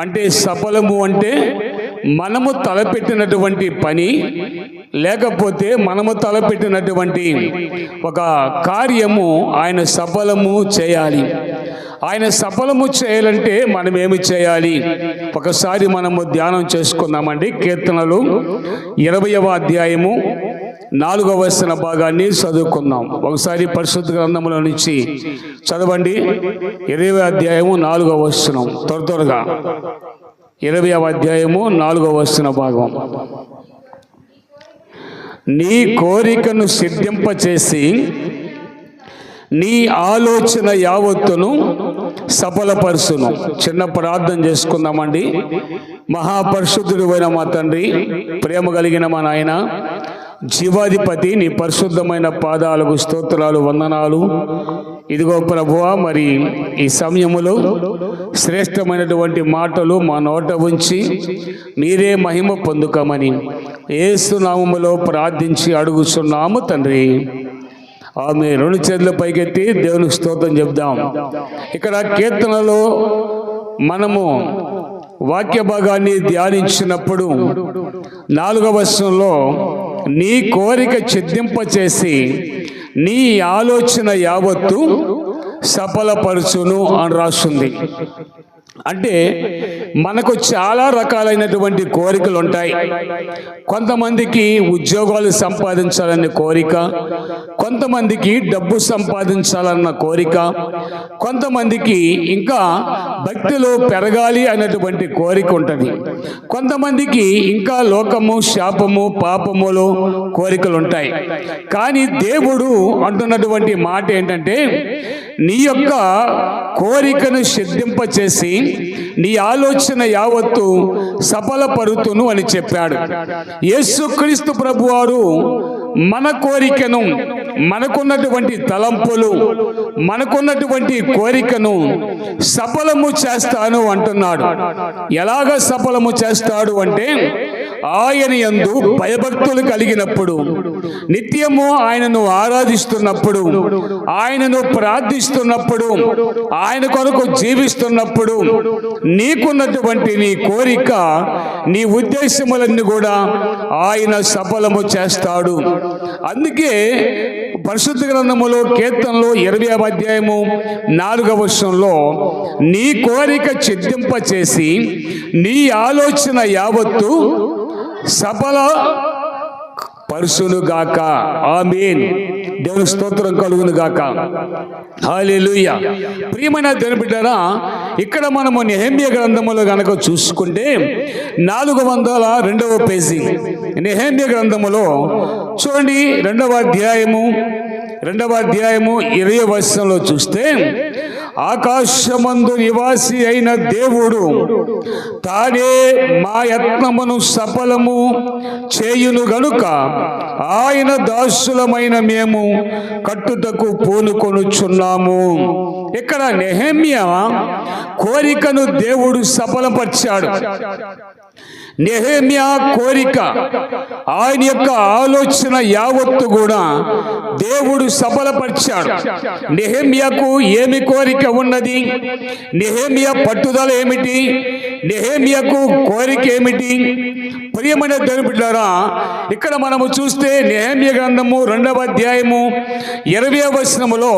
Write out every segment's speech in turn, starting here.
అంటే సఫలము అంటే మనము తలపెట్టినటువంటి పని లేకపోతే మనము తలపెట్టినటువంటి ఒక కార్యము ఆయన సఫలము చేయాలి. ఆయన సఫలము చేయాలంటే మనం ఏమి చేయాలి? ఒకసారి మనము ధ్యానం చేసుకుందామండి. కీర్తనలు ఇరవయవ అధ్యాయము నాలుగవ వచన భాగాన్ని చదువుకుందాం. ఒకసారి పరిశుద్ధ గ్రంథంలో నుంచి చదవండి. ఇరవై అధ్యాయము నాలుగవ వచనం త్వర త్వరగా. ఇరవై అధ్యాయము నాలుగవ వచన భాగం. నీ కోరికను సిద్ధింపచేసి నీ ఆలోచన యావత్తును సఫలపరుచును. చిన్న ప్రార్థన చేసుకుందామండి. మహాపరిశుద్ధుడు అయిన మా తండ్రి ప్రేమ కలిగిన మా నాయన జీవాధిపతి నీ పరిశుద్ధమైన పాదాలకు స్తోత్రాలు వందనాలు. ఇదిగో ప్రభువా మరి ఈ సమయములో శ్రేష్టమైనటువంటి మాటలు మా నోట ఉంచి మీరే మహిమ పొందుకమని ఏసునామములో ప్రార్థించి అడుగుచున్నాము తండ్రి. ఆమె రెండు చేతుల పైకెత్తి దేవునికి స్తోత్రం చెప్దాం. ఇక్కడ కీర్తనలో మనము వాక్య భాగాన్ని ధ్యానించినప్పుడు నాలుగవ వర్షంలో నీ కోరిక చిద్దింపచేసి నీ ఆలోచన యావత్తు సఫలపరచును అని రాస్తుంది అంటే మనకు చాలా రకాలైనటువంటి కోరికలు ఉంటాయి. కొంతమందికి ఉద్యోగాలు సంపాదించాలనే కోరిక కొంతమందికి డబ్బు సంపాదించాలన్న కోరిక కొంతమందికి ఇంకా భక్తిలో పెరగాలి అనేటువంటి కోరిక ఉంటుంది. కొంతమందికి ఇంకా లోకము శాపము పాపములో కోరికలు ఉంటాయి. కానీ దేవుడు అంటున్నటువంటి మాట ఏంటంటే నీ యొక్క కోరికను సిద్ధింపచేసి నీ ఆలోచన యావత్తు సఫలపరుతును అని చెప్పాడు. యేసుక్రీస్తు ప్రభువారు మన కోరికను మనకున్నటువంటి తలంపులు మనకున్నటువంటి కోరికను సఫలము చేస్తాను అంటున్నాడు. ఎలాగ సఫలము చేస్తాడు అంటే ఆయన యందు భయభక్తులు కలిగినప్పుడు నిత్యము ఆయనను ఆరాధిస్తున్నప్పుడు ఆయనను ప్రార్థిస్తున్నప్పుడు ఆయన కొరకు జీవిస్తున్నప్పుడు నీకున్నటువంటి నీ కోరిక నీ ఉద్దేశములన్నీ కూడా ఆయన సఫలము చేస్తాడు. అందుకే పరిశుద్ధ గ్రంథములో కీర్తనలో ఇరవై అధ్యాయము నాలుగవ వర్షంలో నీ కోరిక చిద్దింప చేసి నీ ఆలోచన యావత్తు సఫల పరుసును గాక ఆమేన్. దేవుని స్తోత్రం కలుగును గాక హాలేలుయ ప్రియమైన దేవుని బిడ్డరా ఇక్కడ మనము నెహమ్య గ్రంథములో గనక చూసుకుంటే నాలుగు వందల రెండవ పేజీ. నెహమ్య గ్రంథములో చూడండి రెండవ అధ్యాయము రెండవ అధ్యాయము ఇరవై వర్షంలో చూస్తే ఆకాశమందు నివాసి అయిన దేవుడు తానే మా యత్నమును సఫలము చేయును గనుక ఆయన దాసులమైన మేము కట్టుటకు పూనుకొనుచున్నాము. ఇక్కడ నెహమ్య కోరికను దేవుడు సఫలపరిచాడు. నెహేమియా కోరిక. ఆయన యొక్క ఆలోచన యావత్తు కూడా దేవుడు సఫలపరిచాడు నెహేమియాకు ఏమి కోరిక ఉన్నది? నెహేమియా పట్టుదల ఏమిటి? నెహేమియాకు కోరిక ఏమిటి? ప్రియమైన దేవుడారా ఇక్కడ మనము చూస్తే నెహమ్య గ్రంథము రెండవ అధ్యాయము ఇరవై వచనములో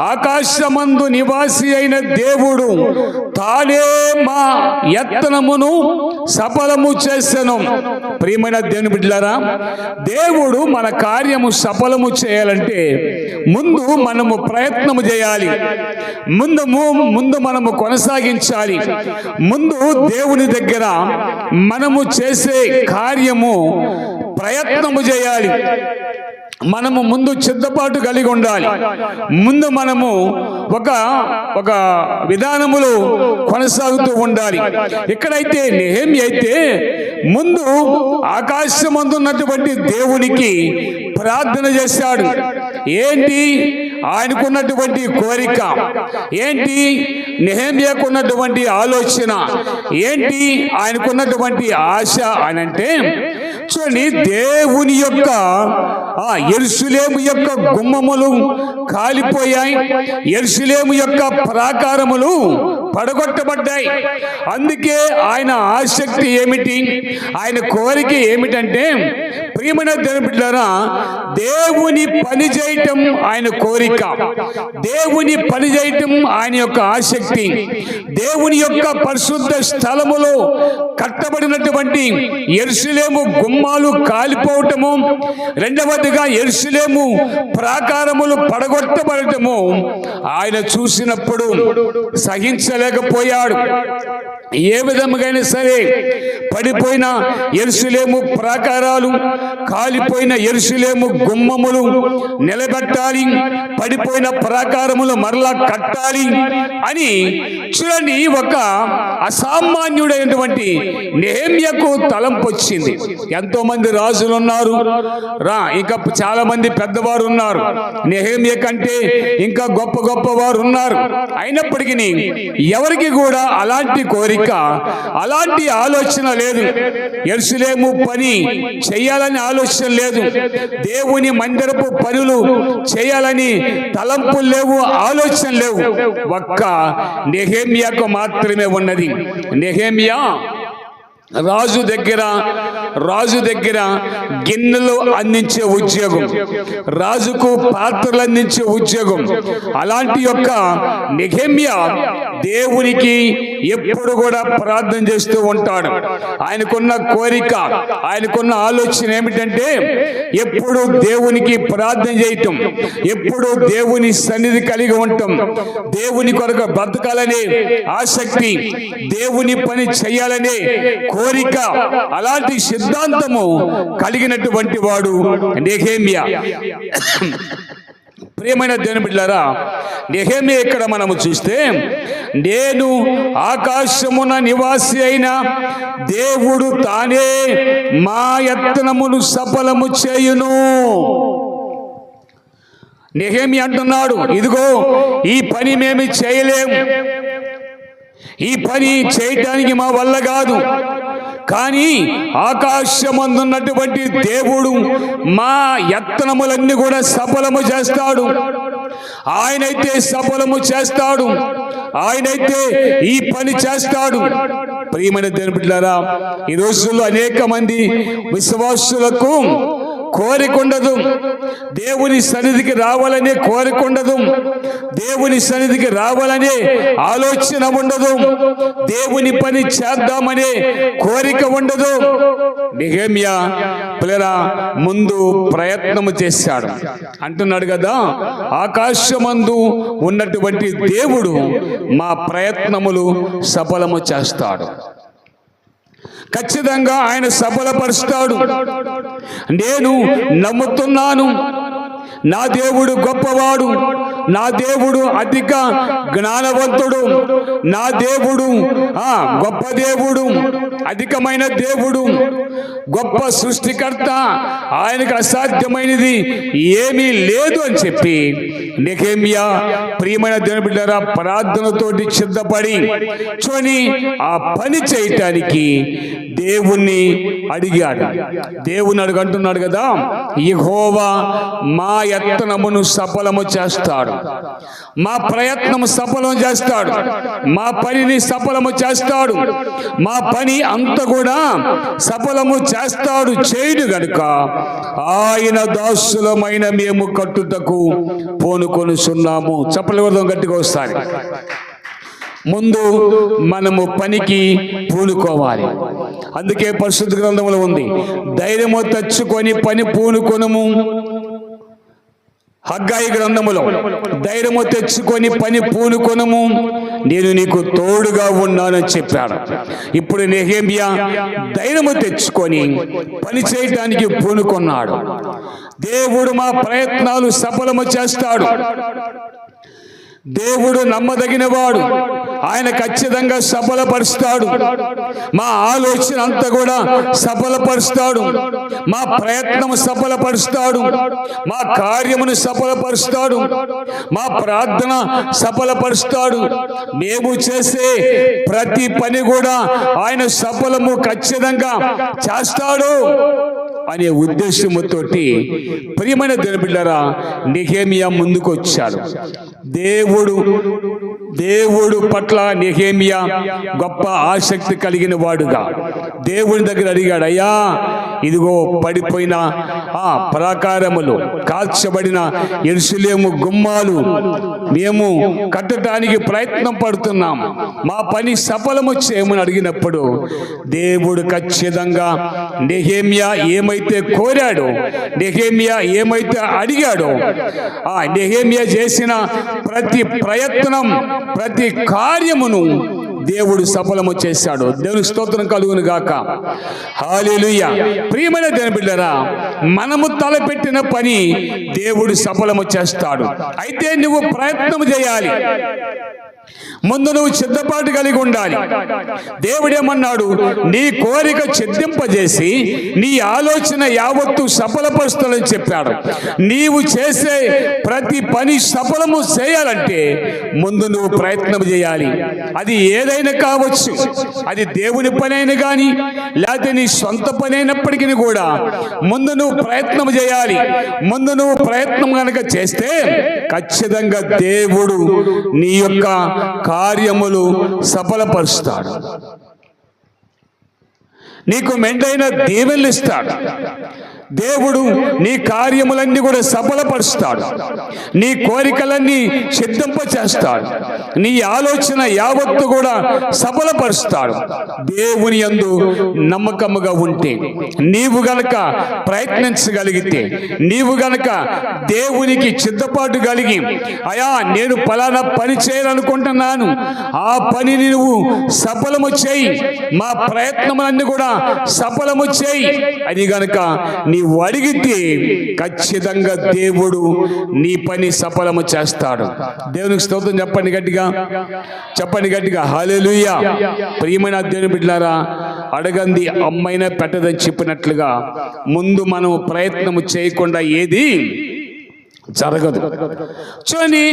ఆకాశమందు నివాసి అయిన దేవుడు తానే మా యత్నమును సఫలము చేస్తాను ప్రియమైన దేవుని బిడ్డలారా దేవుడు మన కార్యము సఫలము చేయాలంటే ముందు మనము ప్రయత్నము చేయాలి. ముందు ముందు మనము కొనసాగించాలి. ముందు దేవుని దగ్గర మనము చేసే కార్యము ప్రయత్నము చేయాలి. మనము ముందు సిద్ధపాటు కలిగి ఉండాలి. ముందు మనము ఒక ఒక విధానములో కొనసాగుతూ ఉండాలి. ఎక్కడైతే నేమి అయితే ముందు ఆకాశమందున్నటువంటి దేవునికి ప్రార్థన చేశాడు ఏంటి? ఆయనకున్నటువంటి కోరిక. ఏంటి? నెహమ్యకున్నటువంటి ఆలోచన. ఏంటి? ఆయనకున్నటువంటి ఆశ అని అంటే చూడండి దేవుని యొక్క ఆ ఎరుసులేము యొక్క గుమ్మములు కాలిపోయాయి. ఎరుసులేము యొక్క ప్రాకారములు పడగొట్టబడ్డాయి. అందుకే ఆయన ఆసక్తి ఏమిటి? ఆయన కోరిక ఏమిటంటే ప్రియమైన దేవుని దేవుని పని చేయటం ఆయన కోరిక. దేవుని పని చేయటం ఆయన యొక్క ఆసక్తి. దేవుని యొక్క పరిశుద్ధ స్థలములో కట్టబడినటువంటి ఎరుసలేము గుమ్మాలు కాలిపోవటము రెండవదిగా ఎరుసలేము ప్రాకారములు పడగొట్టబడటము ఆయన చూసినప్పుడు సహించ సహించలేకపోయాడు ఏ విధముగైనా సరే పడిపోయిన ఎరుసలేము ప్రాకారాలు కాలిపోయిన ఎరుసలేము గుమ్మములు నిలబెట్టాలి పడిపోయిన ప్రాకారములు మరలా కట్టాలి అని చూడండి ఒక అసామాన్యుడైనటువంటి నెహమ్యకు తలంపు వచ్చింది. ఎంతో మంది రాజులు ఉన్నారు రా ఇంకా చాలా మంది పెద్దవారు ఉన్నారు నెహమ్య కంటే ఇంకా గొప్ప గొప్ప వారు ఉన్నారు అయినప్పటికీ ఎవరికి కూడా అలాంటి కోరిక అలాంటి ఆలోచన లేదు. ఎరుసలేము పని చేయాలని ఆలోచన లేదు. దేవుని మందిరపు పనులు చేయాలని తలంపులు లేవు ఆలోచన లేవు. ఒక్క నెహేమియాకు మాత్రమే ఉన్నది. నెహేమియా రాజు దగ్గర రాజు దగ్గర గిన్నెలు అందించే ఉద్యోగం. రాజుకు పాత్రలు అందించే ఉద్యోగం. అలాంటి యొక్క నిఘమ్య దేవునికి ఎప్పుడు కూడా ప్రార్థన చేస్తూ ఉంటాడు. ఆయనకున్న కోరిక ఆయనకున్న ఆలోచన ఏమిటంటే ఎప్పుడు దేవునికి ప్రార్థన చేయటం ఎప్పుడు దేవుని సన్నిధి కలిగి ఉండటం. దేవుని కొరకు బ్రతకాలనే ఆసక్తి దేవుని పని చేయాలనే కోరిక అలాంటి సిద్ధాంతము కలిగినటువంటి వాడు నెహేమియా. ప్రియమైన దేవుని బిడ్డారా నెహేమియా ఇక్కడ మనము చూస్తే నేను ఆకాశమున నివాసి అయిన దేవుడు తానే మా యత్నమును సఫలము చేయును. నెహేమి అంటున్నాడు ఇదిగో ఈ పని మేము చేయలేము ఈ పని చేయటానికి మా వల్ల కాదు. కానీ ఆకాశమందున్నటువంటి దేవుడు మా యత్నములన్నీ కూడా సఫలము చేస్తాడు. ఆయనైతే సఫలము చేస్తాడు. ఆయనైతే ఈ పని చేస్తాడు. ప్రియమైన దేవుని ఈ రోజుల్లో అనేక మంది విశ్వాసులకు కోరికుండదు. దేవుని సన్నిధికి రావాలనే కోరికుండదు. దేవుని సన్నిధికి రావాలనే ఆలోచన ఉండదు. దేవుని పని చేద్దామనే కోరిక ఉండదు. నిహేమియా పిల్లరా ముందు ప్రయత్నము చేశాడు. అంటున్నాడు కదా ఆకాశమందు ఉన్నటువంటి దేవుడు మా ప్రయత్నములు సఫలము చేస్తాడు. ఖచ్చితంగా ఆయన సఫలపరుస్తాడు. నేను నమ్ముతున్నాను. నా దేవుడు గొప్పవాడు. నా దేవుడు అధిక జ్ఞానవంతుడు. నా దేవుడు ఆ గొప్ప దేవుడు అధికమైన దేవుడు గొప్ప సృష్టికర్త. ఆయనకు అసాధ్యమైనది ఏమీ లేదు అని చెప్పి నెహేమియా ప్రియమైన దేవుని బిడ్డరా ప్రార్థనతోటి సిద్ధపడి చూని ఆ పని చేయటానికి దేవుణ్ణి అడిగాడు. దేవుని అడుగంటున్నాడు కదా యెహోవా మా ఎత్తనమును సఫలము చేస్తాడు. మా ప్రయత్నం సఫలం చేస్తాడు. మా పనిని సఫలము చేస్తాడు. మా పని అంత కూడా సఫలము చేస్తాడు. చేయుడు గనుక ఆయన దాసులమైన మేము కట్టుటకు పోనుకొని సున్నాము చప్పలు గట్టిగా వస్తాయి ముందు మనము పనికి పూనుకోవాలి. అందుకే పరిశుద్ధ గ్రంథంలో ఉంది. ధైర్యము తెచ్చుకొని పని పూనుకొనము. హగ్గాయి గ్రంథములో ధైర్యము తెచ్చుకొని పని పూనుకొనము. నేను నీకు తోడుగా ఉన్నానని చెప్పాడు. ఇప్పుడు నెహేమియా ధైర్యము తెచ్చుకొని పని చేయటానికి పూనుకొన్నాడు. దేవుడు మా ప్రయత్నాలు సఫలము చేస్తాడు. దేవుడు నమ్మదగినవాడు. ఆయన ఖచ్చితంగా సఫలపరుస్తాడు. మా ఆలోచన అంతా కూడా సఫలపరుస్తాడు. మా ప్రయత్నం సఫలపరుస్తాడు. మా కార్యమును సఫలపరుస్తాడు. మా ప్రార్థన సఫలపరుస్తాడు. మేము చేసే ప్రతి పని కూడా ఆయన సఫలము ఖచ్చితంగా చేస్తాడు అనే ఉద్దేశముతోటి ప్రియమైన దినబిళ్ళరా నిహేమియా ముందుకు వచ్చాడు దేవుడు దేవుడు పట్ల నెహేమియా గొప్ప ఆసక్తి కలిగిన వాడుగా. దేవుని దగ్గర అడిగాడు అయ్యా ఇదిగో పడిపోయిన ఆ ప్రాకారములు కాల్చబడిన ఎరుసలేము గుమ్మాలు మేము కట్టడానికి ప్రయత్నం పడుతున్నాం. మా పని సఫలము చేయమని అడిగినప్పుడు దేవుడు ఖచ్చితంగా నెహేమియా ఏమైతే కోరాడో నెహేమియా ఏమైతే అడిగాడో ఆ నెహేమియా చేసిన ప్రతి ప్రయత్నం ప్రతి కార్యమును దేవుడు సఫలము చేశాడు. దేవుని స్తోత్రం కలుగును గాక. హాలేలుయ ప్రియమైన దేని బిడ్డరా మనము తలపెట్టిన పని దేవుడు సఫలము చేస్తాడు. అయితే నువ్వు ప్రయత్నం చేయాలి. ముందు నువ్వు సిద్ధపాటు కలిగి ఉండాలి. దేవుడేమన్నాడు నీ కోరిక సిద్ధింపజేసి నీ ఆలోచన యావత్తు సఫలపరుస్తానని చెప్పాడు. నీవు చేసే ప్రతి పని సఫలము చేయాలంటే ముందు నువ్వు ప్రయత్నం చేయాలి. అది ఏదైనా కావచ్చు. అది దేవుని పనైనా కానీ లేకపోతే నీ సొంత పని అయినప్పటికీ కూడా ముందు నువ్వు ప్రయత్నం చేయాలి. ముందు నువ్వు ప్రయత్నం కనుక చేస్తే ఖచ్చితంగా దేవుడు నీ యొక్క కార్యములు సఫలపరుస్తాడు. నీకు మెండైన దీవెనలు ఇస్తాడు. దేవుడు నీ కార్యములన్నీ కూడా సఫలపరుస్తాడు. నీ కోరికలన్నీ సిద్ధింప చేస్తాడు నీ ఆలోచన యావత్తు కూడా సఫలపరుస్తాడు. దేవుని యందు నమ్మకముగా ఉంటే నీవు గనక ప్రయత్నించగలిగితే నీవు గనక దేవునికి చిద్దపాటు కలిగి అయా నేను ఫలానా పని చేయాలనుకుంటున్నాను. ఆ పనిని నువ్వు సఫలము చేయి. మా ప్రయత్నములన్నీ కూడా సఫలము చేయి. అది గనక నీవు అడిగితే ఖచ్చితంగా దేవుడు నీ పని సఫలము చేస్తాడు. దేవునికి స్తోత్రం చెప్పండి గట్టిగా. చెప్పండి గట్టిగా. హాలేలుయ్య ప్రియమైన దేవుని బిడ్డారా అడగంది అమ్మైన పెట్టదని చెప్పినట్లుగా ముందు మనం ప్రయత్నము చేయకుండా ఏది జరగదు. చూడండి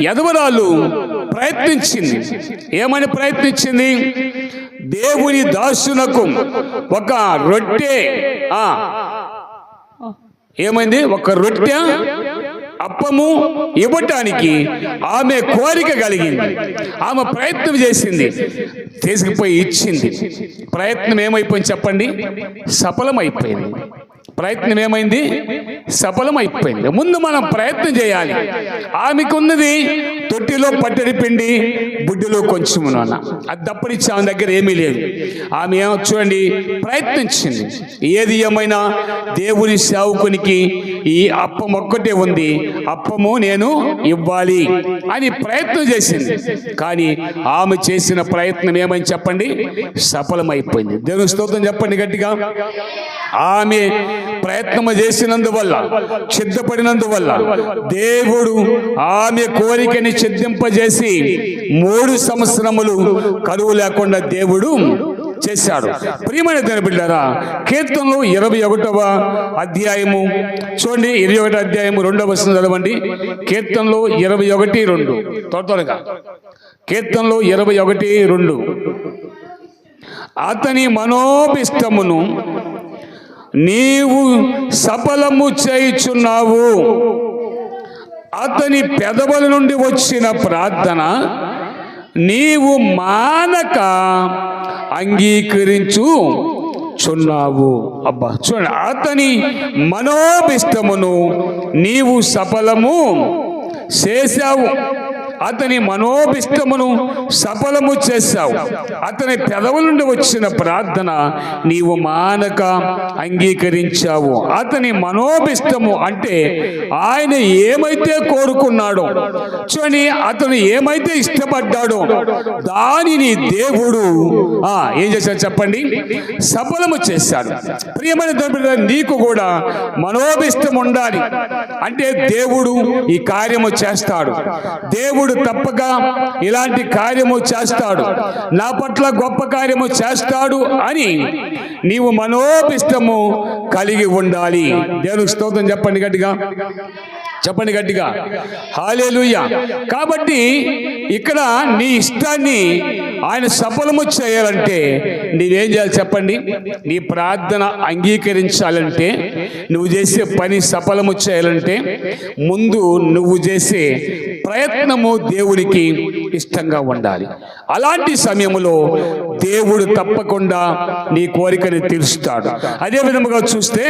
యదవరాలు ప్రయత్నించింది. ఏమని ప్రయత్నించింది? దేవుని దాసునకు ఒక రొట్టె ఏమైంది? ఒక రొట్టె అప్పము ఇవ్వటానికి ఆమె కోరిక కలిగింది. ఆమె ప్రయత్నం చేసింది. తీసుకుపోయి ఇచ్చింది. ప్రయత్నం ఏమైపోయింది చెప్పండి? సఫలమైపోయింది. ప్రయత్నం ఏమైంది? సఫలమైపోయింది. ముందు మనం ప్రయత్నం చేయాలి. ఆమెకున్నది ఉన్నది తొట్టిలో పట్టడి పిండి బుడ్డిలో కొంచెం నాన్న అది తప్పనిచ్చి ఆమె దగ్గర ఏమీ లేదు. ఆమె ఏమో చూడండి ప్రయత్నించింది. ఏది ఏమైనా దేవుని సేవకునికి ఈ అప్పం ఒక్కటే ఉంది. అప్పము నేను ఇవ్వాలి అని ప్రయత్నం చేసింది. కానీ ఆమె చేసిన ప్రయత్నం ఏమని చెప్పండి? సఫలమైపోయింది. దేవుని స్తోత్రం చెప్పండి గట్టిగా. ఆమె ప్రయత్నము చేసినందువల్ల సిద్ధపడినందువల్ల దేవుడు ఆమె కోరికని సిద్ధింపజేసి మూడు సంవత్సరములు కరువు లేకుండా దేవుడు చేశాడు. ప్రియమైన దేని బిడ్డారా కీర్తనలు ఇరవై ఒకటవ అధ్యాయము చూడండి ఇరవై ఒకటి అధ్యాయము రెండవ వచనం చదవండి. కీర్తనలు ఇరవై ఒకటి రెండు. త్వర త్వరగా. కీర్తనలు ఇరవై ఒకటి రెండు. అతని మనోభిష్టమును నీవు సఫలము చేయుచున్నావు. అతని పెదవుల నుండి వచ్చిన ప్రార్థన నీవు మానక అంగీకరించు చున్నావు అబ్బా చూడండి అతని మనోభిష్టమును నీవు సఫలము చేశావు. అతని మనోభిష్టమును సఫలము చేశావు. అతని పెదవుల నుండి వచ్చిన ప్రార్థన నీవు మానక అంగీకరించావు. అతని మనోభిష్టము అంటే ఆయన ఏమైతే కోరుకున్నాడో చూడండి అతను ఏమైతే ఇష్టపడ్డాడో దానిని దేవుడు ఆ ఏం చేశాడు చెప్పండి? సఫలము చేశాడు. ప్రియమైన దేవుడు నీకు కూడా మనోభిష్టం ఉండాలి. అంటే దేవుడు ఈ కార్యము చేస్తాడు. దేవుడు తప్పక ఇలాంటి కార్యము చేస్తాడు. నా పట్ల గొప్ప కార్యము చేస్తాడు అని నీవు మనోభిష్టము కలిగి ఉండాలి. దేవునికి స్తోత్రం చెప్పండి గట్టిగా. చెప్పండి గట్టిగా. హాలేలుయ్య కాబట్టి ఇక్కడ నీ ఇష్టాన్ని ఆయన సఫలము చేయాలంటే నీవేం చేయాలి చెప్పండి? నీ ప్రార్థన అంగీకరించాలంటే నువ్వు చేసే పని సఫలము చేయాలంటే ముందు నువ్వు చేసే ప్రయత్నము దేవునికి ఇష్టంగా ఉండాలి. అలాంటి సమయంలో దేవుడు తప్పకుండా నీ కోరికని తీరుస్తాడు. అదే విధముగా చూస్తే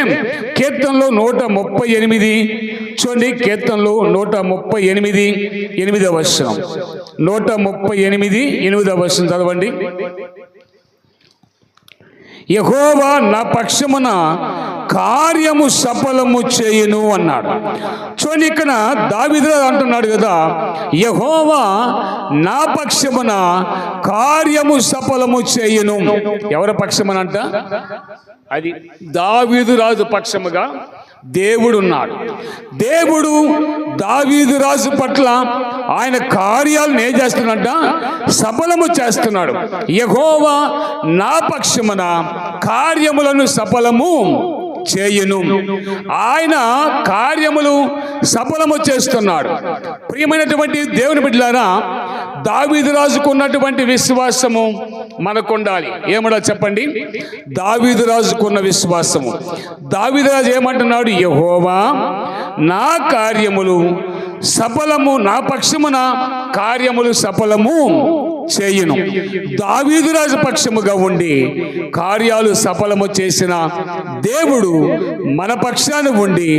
కీర్తనలో నూట ముప్పై ఎనిమిది చూడండి కీర్తనలో నూట ముప్పై ఎనిమిది ఎనిమిదవ వర్షం నూట ముప్పై ఎనిమిది ఎనిమిదవ వర్షం చదవండి. యహోవా నా పక్షమున కార్యము సఫలము చేయును అన్నాడు. చూడండి ఇక్కడ దావిద అంటున్నాడు కదా యహోవా నా పక్షమున కార్యము సఫలము చేయును. ఎవరి పక్షమునంట? అది దావీదు రాజు పక్షముగా దేవుడున్నాడు దేవుడు దావీదు రాజు పట్ల ఆయన కార్యాలను ఏం చేస్తున్నట్ట సఫలము చేస్తున్నాడు. యహోవా నా పక్షమున కార్యములను సఫలము చేయును. ఆయన కార్యములు సఫలము చేస్తున్నాడు. ప్రియమైనటువంటి దేవుని బిడ్డలారా దావీదు రాజుకు ఉన్నటువంటి విశ్వాసము మనకు ఉండాలి ఏమడా చెప్పండి? దావీదు రాజుకున్న విశ్వాసము. దావీదు రాజు ఏమంటున్నాడు? యహోవా నా కార్యములు సఫలము నా పక్షమున కార్యములు సఫలము. చేయును. దావీదురాజు పక్షముగా ఉండి కార్యాలు సఫలము చేసిన దేవుడు మన పక్షాన ఉండి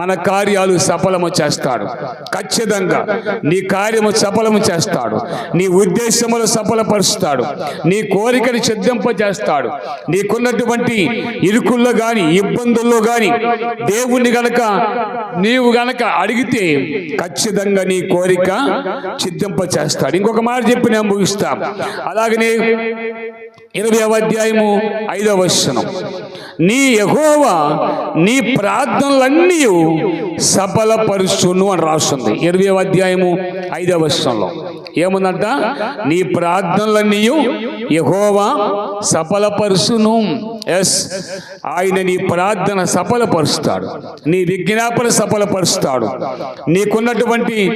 మన కార్యాలు సఫలము చేస్తాడు. ఖచ్చితంగా నీ కార్యము సఫలము చేస్తాడు. నీ ఉద్దేశములు సఫలపరుస్తాడు. నీ కోరికని సిద్ధింపజేస్తాడు. నీకున్నటువంటి ఇరుకుల్లో కానీ ఇబ్బందుల్లో కానీ దేవుణ్ణి గనక నీవు గనక అడిగితే ఖచ్చితంగా నీ కోరిక సిద్ధింప చేస్తాడు ఇంకొక మాట చెప్పి నేను చూపిస్తాం అలాగనే ఇరవై అధ్యాయము ఐదవ వచనం. నీ యహోవా నీ ప్రార్థనలన్నీ సఫలపరుచును అని రాస్తుంది. ఇరవై అధ్యాయము ఐదవ వచనంలో. ఏముందంట? నీ ప్రార్థనలన్నీ యహోవా సఫలపరుచును ఎస్ ఆయన నీ ప్రార్థన సఫలపరుస్తాడు. నీ విజ్ఞాపన సఫలపరుస్తాడు. నీకున్నటువంటి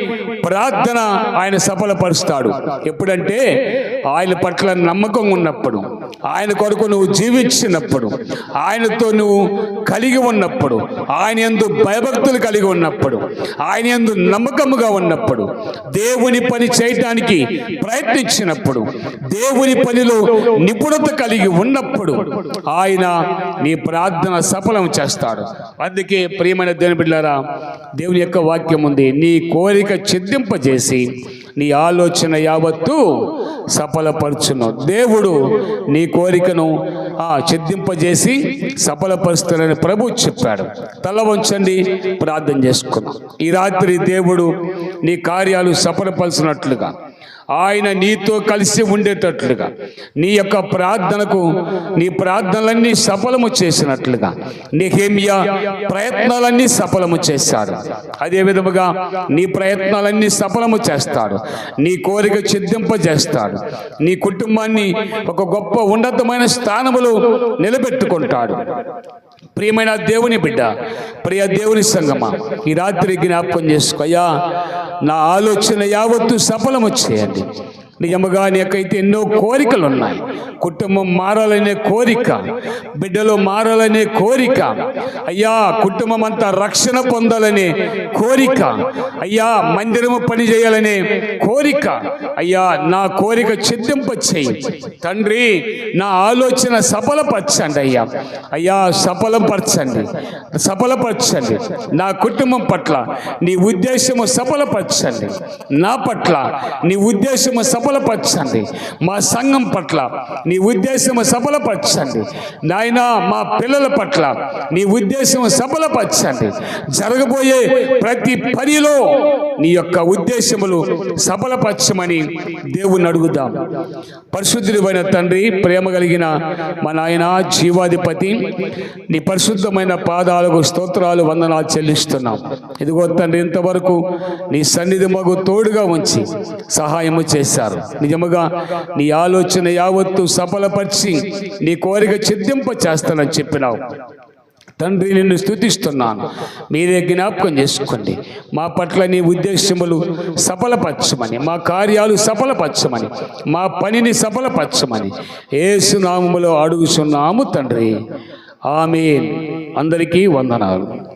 ప్రార్థన ఆయన సఫలపరుస్తాడు. ఎప్పుడంటే ఆయన పట్ల నమ్మకం ఉన్నప్పుడు ఆయన కొరకు నువ్వు జీవించినప్పుడు ఆయనతో నువ్వు కలిగి ఉన్నప్పుడు ఆయన ఎందు భయభక్తులు కలిగి ఉన్నప్పుడు ఆయన ఎందు నమ్మకముగా ఉన్నప్పుడు దేవుని పని చేయటానికి ప్రయత్నించినప్పుడు దేవుని పనిలో నిపుణత కలిగి ఉన్నప్పుడు ఆయన నీ ప్రార్థన సఫలం చేస్తాడు. అందుకే ప్రియమైన దేవుని బిడ్డారా దేవుని యొక్క వాక్యం ఉంది నీ కోరిక చిద్దింపజేసి నీ ఆలోచన యావత్తు సఫలపరచును. దేవుడు నీ కోరికను ఆ చిద్దింపజేసి సఫలపరుస్తాడని ప్రభు చెప్పాడు. తల వంచండి ప్రార్థన చేసుకున్నాం ఈ రాత్రి దేవుడు నీ కార్యాలు సఫలపరిచినట్లుగా ఆయన నీతో కలిసి ఉండేటట్లుగా నీ యొక్క ప్రార్థనకు నీ ప్రార్థనలన్నీ సఫలము చేసినట్లుగా నిహేమియా ప్రయత్నాలన్నీ సఫలము చేశాడు. అదే విధముగా నీ ప్రయత్నాలన్నీ సఫలము చేస్తాడు. నీ కోరిక సిద్ధింపజేస్తాడు. నీ కుటుంబాన్ని ఒక గొప్ప ఉన్నతమైన స్థానములో నిలబెట్టుకుంటాడు. ప్రియమైన దేవుని బిడ్డ ప్రియ దేవుని సంగమా ఈ రాత్రి జ్ఞాపకం చేసుకోయా నా ఆలోచన యావత్తు సఫలము చేయండి. నిజముగా నీకైతే ఎన్నో కోరికలు ఉన్నాయి కుటుంబం మారాలనే కోరిక బిడ్డలు మారాలనే కోరిక అయ్యా కుటుంబం అంతా రక్షణ పొందాలనే కోరిక అయ్యా మందిరము పని చేయాలనే కోరిక అయ్యా నా కోరిక చిద్దింప చేయి తండ్రి నా ఆలోచన సఫలపరచండి అయ్యా. అయ్యా సఫలపరచండి సఫలపరచండి. నా కుటుంబం పట్ల నీ ఉద్దేశము సఫలపరచండి. నా పట్ల నీ ఉద్దేశము సఫలపరచండి. మా సంఘం పట్ల నీ ఉద్దేశం సఫలపరచండి. నాయన మా పిల్లల పట్ల నీ ఉద్దేశం సఫలపరచండి. జరగబోయే ప్రతి పనిలో నీ యొక్క ఉద్దేశములు సఫలపరచమని దేవుని అడుగుదాం. పరిశుద్ధుడైన తండ్రి ప్రేమ కలిగిన మా నాయన జీవాధిపతి నీ పరిశుద్ధమైన పాదాలకు స్తోత్రాలు వందనాలు చెల్లిస్తున్నాం. ఇదిగో తండ్రి ఇంతవరకు నీ సన్నిధి మగు తోడుగా ఉంచి సహాయము చేశారు. నిజముగా నీ ఆలోచన యావత్తు సఫలపరిచి నీ కోరిక చిద్దింప చేస్తానని చెప్పినావు. తండ్రి నిన్ను స్తుతిస్తున్నాను మీరే జ్ఞాపకం చేసుకోండి. మా పట్ల నీ ఉద్దేశములు సఫలపరచమని మా కార్యాలు సఫలపరచమని మా పనిని సఫలపరచమని ఏసునామములో అడుగుచున్నాము తండ్రి. ఆమె అందరికీ వందనాలు.